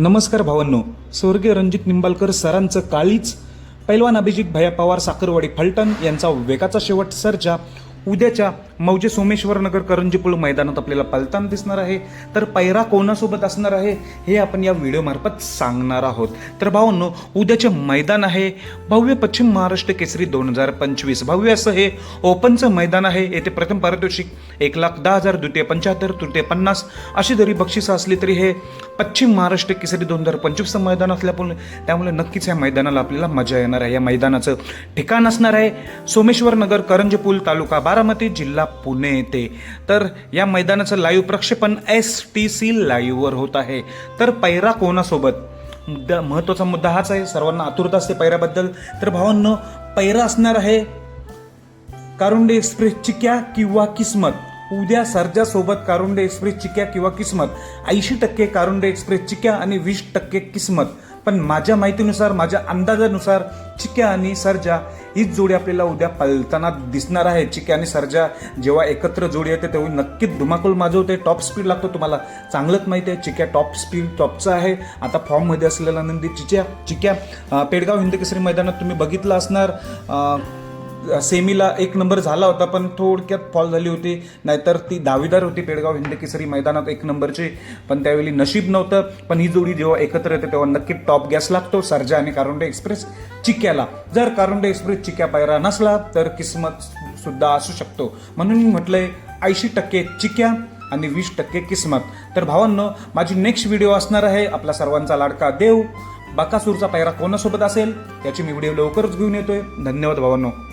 नमस्कार भावांनो. स्वर्गीय रणजित निंबालकर सरांचं काळीच. पैलवान अभिजित भया पवार साखरवाडी फलटण यांचा वेगाचा शेवट सरच्या उद्याच्या मौजे सोमेश्वर नगर करंजीपूल मैदानात आपल्याला पलताना दिसणार आहे. तर पैरा कोणासोबत असणार आहे हे आपण या व्हिडिओमार्फत सांगणार आहोत. तर भावांनो उद्याचे मैदान आहे. भव्य पश्चिम महाराष्ट्र केसरी दोन हजार पंचवीस. भव्य असं हे ओपनचं मैदान आहे. येथे प्रथम पारितोषिक एक लाख दहा हजार द्वितीय पंच्याहत्तर तृतीय पन्नास अशी जरी बक्षिसं असली तरी हे पश्चिम महाराष्ट्र केसरी दोन हजार पंचवीसचं मैदान असल्यामुळे त्यामुळे नक्कीच या मैदानाला आपल्याला मजा येणार आहे. या मैदानाचं ठिकाण असणार आहे. सोमेश्वर नगर करंजपूल तालुका बारामती जिल्हा पुणे येथे तर या मैदानाचं लाईव्ह प्रक्षेपण एस टी सी लाईव्हवर होत आहे. तर पैरा कोणासोबत? मुद्दा महत्त्वाचा मुद्दा हाच आहे. सर्वांना आतुरता असते पैराबद्दल तर भावांनो पैरा असणार आहे कारुंडे एक्सप्रेस चिक्या किंवा किस्मत. उद्या सरजा सोबत कारुंडे एक्सप्रेस चिक्या किंवा किस्मत. ऐंशी टक्के कारुंडे एक्सप्रेस चिक्या आणि वीस टक्के किस्मत. पण माझ्या माहितीनुसार माझ्या अंदाजानुसार चिक्या आणि सरजा हीच जोडी आपल्याला उद्या पलताना दिसणार आहे. चिक्या आणि सरजा जेव्हा एकत्र जोडी येते तेव्हा नक्कीच धुमाकूल माजवते. टॉप स्पीड लागतो तुम्हाला. चांगलंच माहिती आहे चिक्या टॉप स्पीड टॉपचा आहे. आता फॉर्ममध्ये असलेला नंदी चिच्या चिक्या पेडगाव हिंदकेसरी मैदानात तुम्ही बघितलं असणार. सेमीला एक नंबर झाला होता पण थोडक्यात फॉल झाली होती. नाहीतर ती दावेदार होती पेडगाव हिंदकेसरी मैदानात एक नंबरची. पण त्यावेळी नशीब नव्हतं पण ही जोडी जेव्हा एकत्र येते तेव्हा नक्की टॉप गॅस लागतो. सर्जा आणि कारुंडे एक्सप्रेस चिक्याला. जर कारुंडे एक्सप्रेस चिक्या पायरा नसला तर किस्मत सुद्धा असू शकतो. म्हणून मी म्हटलंय ऐंशी टक्के चिक्या आणि वीस टक्के किस्मत. तर भावांनो माझी नेक्स्ट व्हिडिओ असणार आहे. आपला सर्वांचा लाडका देव. बाकासूरचा पायरा कोणासोबत असेल याची मी व्हिडिओ लवकरच घेऊन येतोय. धन्यवाद भावांनो.